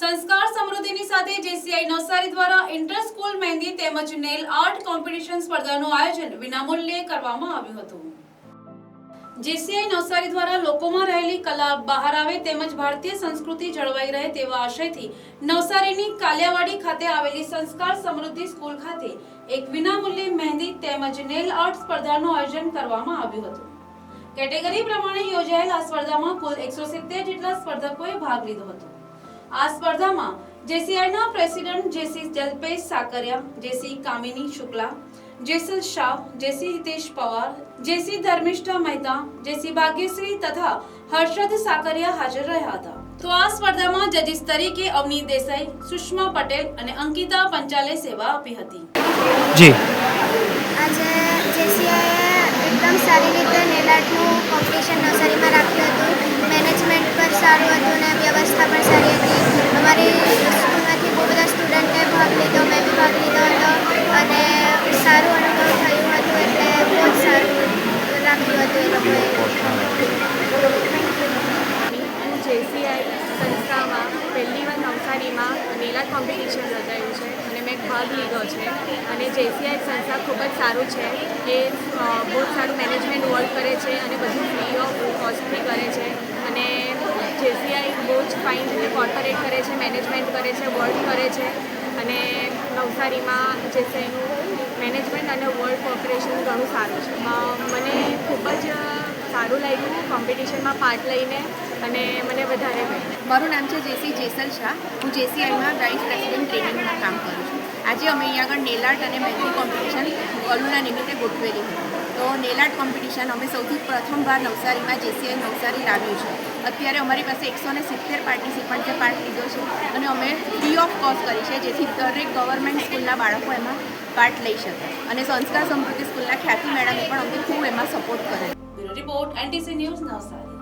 સંસ્કાર સમૃદ્ધિની સાથે જેસીઆઈ નવસારી દ્વારા ઇન્ટર સ્કૂલ મહેંદી તેમજ નેલ આર્ટ કોમ્પિટિશન સ્પર્ધાનું આયોજન વિનામૂલ્યે કરવામાં આવ્યું હતું. જેસીઆઈ નવસારી દ્વારા લોકોમાં રહેલી કલા બહાર આવે તેમજ ભારતીય સંસ્કૃતિ જળવાઈ રહે તેવા આશયથી નવસારીની કાલિયાવાડી ખાતે આવેલી સંસ્કાર સમૃદ્ધિ સ્કૂલ ખાતે એક વિનામૂલ્યે મહેંદી તેમજ નેલ આર્ટ સ્પર્ધાનું આયોજન કરવામાં આવ્યું હતું. કેટેગરી પ્રમાણે યોજાયેલ આ સ્પર્ધામાં કુલ એકસો જેટલા સ્પર્ધકોએ ભાગ લીધો હતો. આ સ્પર્ધામાં જેસીઆઈના president JC Jalpesh Sakariya JC Kamini Shukla Jesal Shah JC Hitesh Pawar JC Dharmishtha Mehta JC Bhagyashree તથા હર્ષદ સાકરિયા હાજર રહ્યા હતા. તો આ સ્પર્ધામાં જજીસ તરીકે અવની દેસાઈ સુષ્મા પટેલ અને અંકિતા પંચાલે સેવા આપી હતી. જી. આજે જેસીઆઈએ એકદમ સારી રીતે નેલાટનું કોમ્પિટિશન નર્સરીમાં રાખ્યું હતું. મેનેજમેન્ટ પર સારું હતું અને વ્યવસ્થા પણ સારી હતી અમારી સ્કૂલમાંથી બહુ બધા સ્ટુડન્ટે ભાગ લીધો મેં બી ભાગ લીધો હતો અને સારું અનુભવ થયું હતું એટલે બહુ જ સારું હું જેસીઆઈ સંસ્થામાં પહેલી વાર નવસારીમાં મેલા કોમ્પિટિશન રચાયું છે અને મેં ભાગ લીધો છે અને જેસીઆઈ સંસ્થા ખૂબ જ સારું છે એ બહુ સારું મેનેજમેન્ટ વર્ક કરે છે અને બધું ફ્રી ઓફ કોસ્ટથી કરે છે અને જેસીઆઈ બહુ જ ફાઇન રીતે કોર્પોરેટ કરે છે મેનેજમેન્ટ કરે છે વર્ક કરે છે અને નવસારીમાં જેસીઆઈનું મેનેજમેન્ટ અને વર્લ્ડ કોર્પોરેશન ઘણું સારું છે. મને ખૂબ જ સારું લાગ્યું કોમ્પિટિશનમાં પાર્ટ લઈને અને મને વધારે મારું નામ છે જેસી જેસલ શાહ. હું જેસીઆઈમાં વાઇસ પ્રેસિડેન્ટ ટ્રેનિંગમાં કામ કરું છું. આજે અમે અહીંયા આગળ નેલાર્ટ અને મહેંદી કોમ્પિટિશન ગલુના નિમિત્તે ગોઠવેલી હતી. તો નેલાર્ટ કોમ્પિટિશન અમે સૌથી પ્રથમવાર નવસારીમાં જેસીઆઈ નવસારી લાવ્યું છે. અત્યારે અમારી પાસે એકસો ને સિત્તેર પાર્ટિસિપન્ટે પાર્ટ લીધો છે. અને અમે ફ્રી ઓફ કોસ્ટ કરી છે, જેથી દરેક ગવર્મેન્ટ સ્કૂલના બાળકો એમાં પાર્ટ લઈ શકે. અને સંસ્કાર સમૃદ્ધિ સ્કૂલના ખ્યાતિ મેડમે પણ અમને ખૂબ એમાં સપોર્ટ કરે. Report NTC news Navsari.